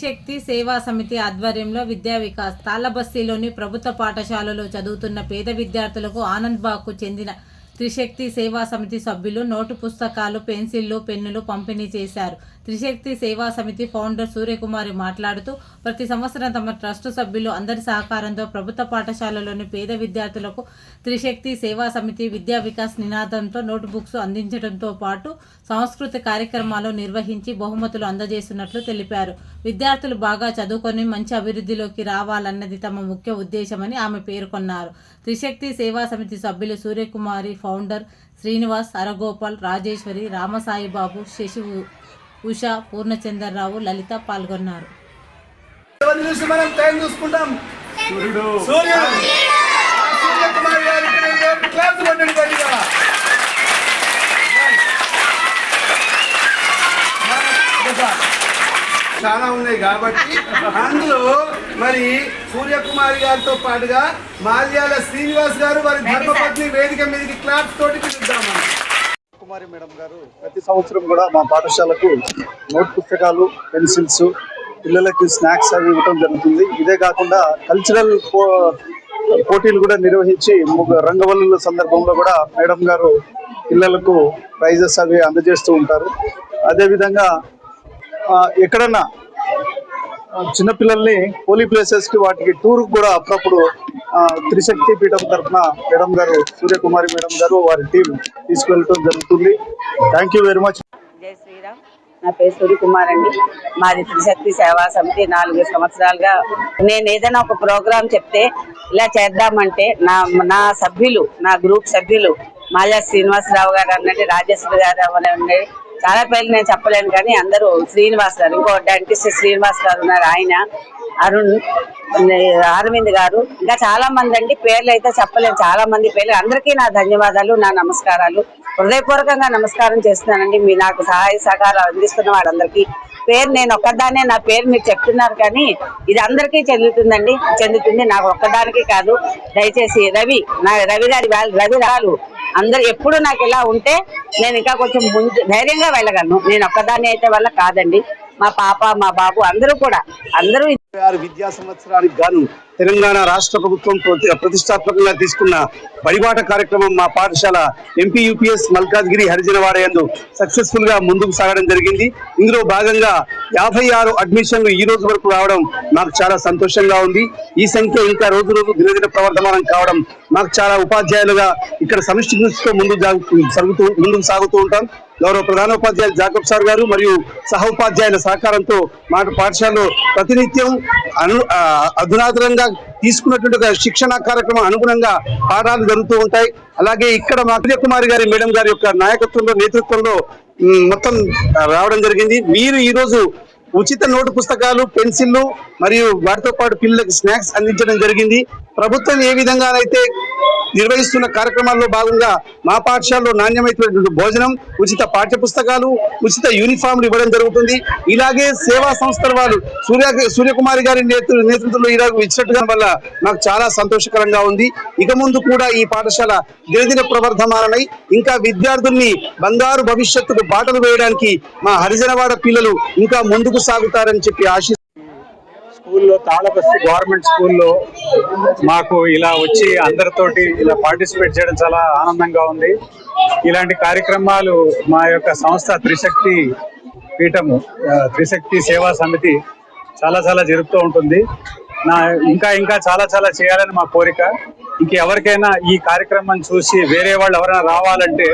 శక్తి సేవా సమితి ఆధ్వర్యంలో విద్యా వికాస్ తాళ్ళబస్తీలోని ప్రభుత్వ పాఠశాలలో చదువుతున్న పేద విద్యార్థులకు ఆనంద్ బాగ్కు చెందిన త్రిశక్తి సేవా సమితి సభ్యులు నోటు పుస్తకాలు పెన్సిళ్ళు పెన్నులు పంపిణీ చేశారు. త్రిశక్తి సేవా సమితి ఫౌండర్ సూర్యకుమారి మాట్లాడుతూ ప్రతి సంవత్సరం తమ ట్రస్టు సభ్యులు అందరి సహకారంతో ప్రభుత్వ పాఠశాలలోని పేద విద్యార్థులకు త్రిశక్తి సేవా సమితి విద్యా వికాస్ నినాదంతో నోటు బుక్స్ అందించడంతో పాటు సాంస్కృతిక కార్యక్రమాలు నిర్వహించి బహుమతులు అందజేస్తున్నట్లు తెలిపారు. విద్యార్థులు బాగా చదువుకొని మంచి అభివృద్ధిలోకి రావాలన్నది తమ ముఖ్య ఉద్దేశమని ఆమె పేర్కొన్నారు. త్రిశక్తి సేవా సమితి సభ్యులు సూర్యకుమారి ఫౌండర్ శ్రీనివాస్ అరగోపాల్ రాజేశ్వరి రామసాయిబాబు శశి ఉష పూర్ణచంద్రరావు లలిత పాల్గొన్నారు. మనం టైం చూసుకుంటాం? చాలా ఉన్నాయి కాబట్టి అందులో మరి సూర్యకుమారి గారితో పాటుగా మాల్యాల శ్రీనివాస్ గారు వారి ధర్మపత్ని వేదిక మీదకి క్లాప్స్ తోటి పిలుద్దాం మనం. కుమారి మేడం గారు ప్రతి సంవత్సరం కూడా మా పాఠశాలకు నోట్ పుస్తకాలు పెన్సిల్స్ పిల్లలకి స్నాక్స్ అవి ఇవ్వడం జరుగుతుంది. ఇదే కాకుండా కల్చరల్ పో- పోటీలు కూడా నిర్వహించి రంగవల్లుల సందర్భంలో కూడా మేడం గారు పిల్లలకు ప్రైజెస్ అవి అందజేస్తూ ఉంటారు. అదేవిధంగా ఎక్కడన్నా చిన్నపిల్లల్ని పోలీ ప్లేసెస్కి వాటికి టూర్ కూడా అప్పుడప్పుడు ఆ, త్రిశక్తి పీఠం తరఫున మేడం గారు సూర్యకుమారి మేడం గారు వారి టీం తీసుకెళ్ళటం జరుగుతుంది. థ్యాంక్ యూ వెరీ మచ్ జై శ్రీరామ్. నా పేరు సూర్యకుమార్ అండి. మాది త్రిశక్తి సేవా సమితి నాలుగు సంవత్సరాలుగా. నేను ఏదైనా ఒక ప్రోగ్రాం చెప్తే ఇలా చేద్దామంటే నా నా సభ్యులు నా గ్రూప్ సభ్యులు మాల్యా శ్రీనివాసరావు గారు అన్నది రాజేశ్వరి గారు అన్నది చాలా పేర్లు నేను చెప్పలేను కానీ అందరూ శ్రీనివాస్ గారు ఇంకో డెంటిస్ట్ శ్రీనివాస్ గారు ఉన్నారు ఆయన అరుణ్ అరవింద్ గారు ఇంకా చాలా మంది అండి పేర్లు అయితే చెప్పలేను చాలా మంది పేర్లు. అందరికీ నా ధన్యవాదాలు నా నమస్కారాలు. హృదయపూర్వకంగా నమస్కారం చేస్తున్నానండి మీ నాకు సహాయ సహకారాలు అందిస్తున్న వాళ్ళందరికీ. పేరు నేను ఒక్కదానే నా పేరు మీరు చెప్తున్నారు కానీ ఇది అందరికీ చెందుతుందండి చెందుతుంది నాకు ఒక్కదానికి కాదు. దయచేసి రవి నా రవి గారి రవి రాలు అందరు ఎప్పుడు నాకు ఇలా ఉంటే నేను ఇంకా కొంచెం ముందు ధైర్యంగా వెళ్ళగలను. నేను ఒక్కదాన్ని అయితే వల్ల కాదండి. మా పాప మా బాబు అందరూ కూడా అందరూ ఆరు విద్యా సంవత్సరానికి గాను తెలంగాణ రాష్ట్ర ప్రభుత్వం ప్రతిష్టాత్మకంగా తీసుకున్న బడిబాట కార్యక్రమం మా పాఠశాల ఎంపీ యూపీఎస్ మల్కాజ్గిరి హరిజనవాడ యందు సక్సెస్ఫుల్గా ముందుకు సాగడం జరిగింది. ఇందులో భాగంగా యాభై ఆరు అడ్మిషన్లు ఈ రోజు వరకు రావడం నాకు చాలా సంతోషంగా ఉంది. ఈ సంఖ్య ఇంకా రోజు రోజు దినదిన ప్రవర్ధమానం కావడం నాకు చాలా ఉపాధ్యాయులుగా ఇక్కడ సమిష్టి దృష్టితో ముందుకు సాగుతూ ముందుకు సాగుతూ ఉంటాం. గౌరవ ప్రధానోపాధ్యాయులు జాకబ్ సార్ గారు మరియు సహ ఉపాధ్యాయుల సహకారంతో మా పాఠశాలలో ప్రతినిత్యం అను అధునాతనంగా తీసుకున్నటువంటి ఒక శిక్షణ కార్యక్రమం అనుగుణంగా పాఠాలు జరుగుతూ ఉంటాయి. అలాగే ఇక్కడ మా కుమారి గారి మేడం గారి యొక్క నాయకత్వంలో నేతృత్వంలో మొత్తం రావడం జరిగింది. మీరు ఈ రోజు ఉచిత నోటు పుస్తకాలు పెన్సిళ్ళు మరియు వాటితో పాటు పిల్లలకు స్నాక్స్ అందించడం జరిగింది. ప్రభుత్వం ఏ విధంగానైతే నిర్వహిస్తున్న కార్యక్రమాల్లో భాగంగా మా పాఠశాలలో నాణ్యమైనటువంటి భోజనం ఉచిత పాఠ్య పుస్తకాలు ఉచిత యూనిఫామ్లు ఇవ్వడం జరుగుతుంది. ఇలాగే సేవా సంస్థల వాళ్ళు సూర్య సూర్యకుమారి గారి నేతృ నేతృత్వంలో ఈరోజు ఇచ్చినట్టుగా వల్ల నాకు చాలా సంతోషకరంగా ఉంది. ఇక ముందు కూడా ఈ పాఠశాల దినదిన ప్రవర్ధమానమై ఇంకా విద్యార్థుల్ని బంగారు భవిష్యత్తుకు బాటలు వేయడానికి మా హరిజనవాడ పిల్లలు ఇంకా ముందుకు సాగుతారని చెప్పి ఆశి స్కూల్లో తాళపస్తి గవర్నమెంట్ స్కూల్లో మాకు ఇలా వచ్చి అందరితోటి ఇలా పార్టిసిపేట్ చేయడం చాలా ఆనందంగా ఉంది. ఇలాంటి కార్యక్రమాలు మా యొక్క సంస్థ త్రిశక్తి పీఠము త్రిశక్తి సేవా సమితి చాలా చాలా జరుపుతూ ఉంటుంది. నా ఇంకా ఇంకా చాలా చాలా చేయాలని మా కోరిక. ఇంకెవరికైనా ఈ కార్యక్రమం చూసి వేరే వాళ్ళు ఎవరైనా రావాలంటే